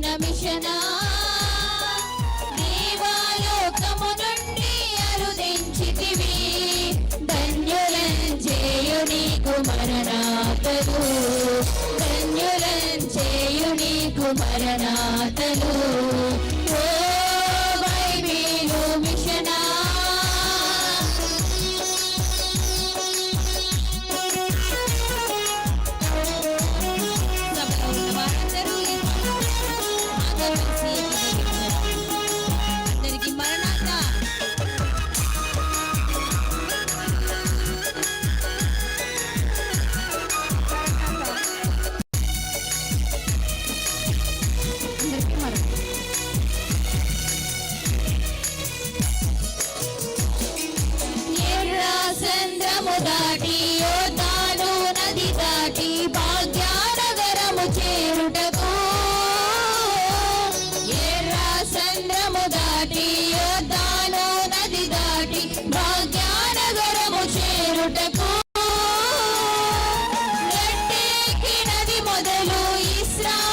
నడిపించిన మిషనా? దేవాలోకము నుండి అరుదించితివి. ధన్యులం చేయు నీకు మరణాతలు మరణాతలు моделю і.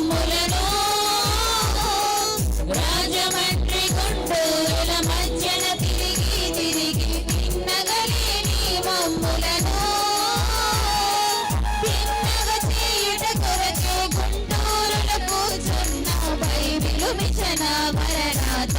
తుమ్ములను రాజమండ్రి గుండూరుల మధ్యన తిరిగి తిరిగి తిన్నగలేని మమ్ములను తిన్నగ చేయుట కొరకే గుంటూరుల కూర్చున్న బైబిలు మిషన మరణాత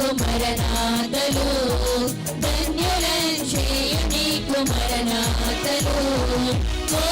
కుమరనాథలు ధన్యులం చేయుని కుమరనాథలు. ఓ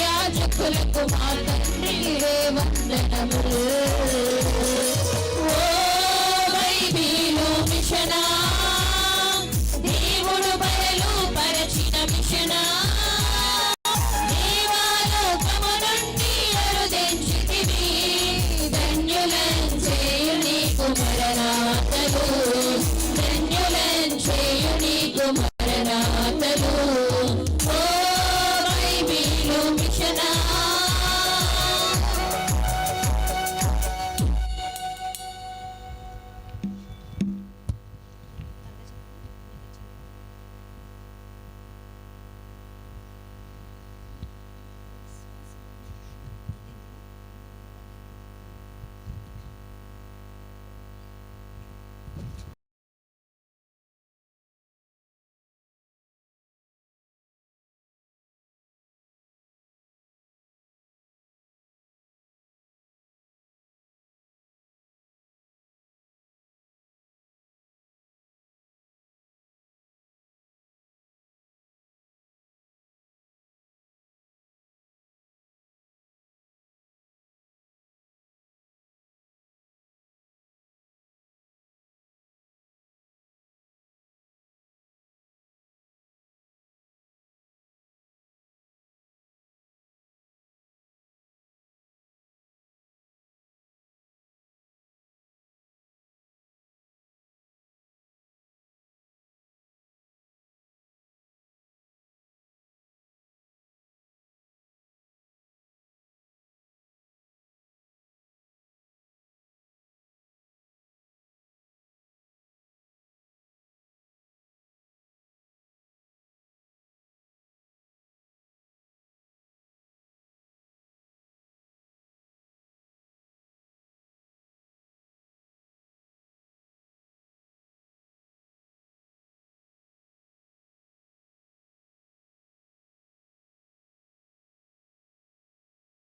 యాజకులకు మా తండ్రివే వందనములు. Can I?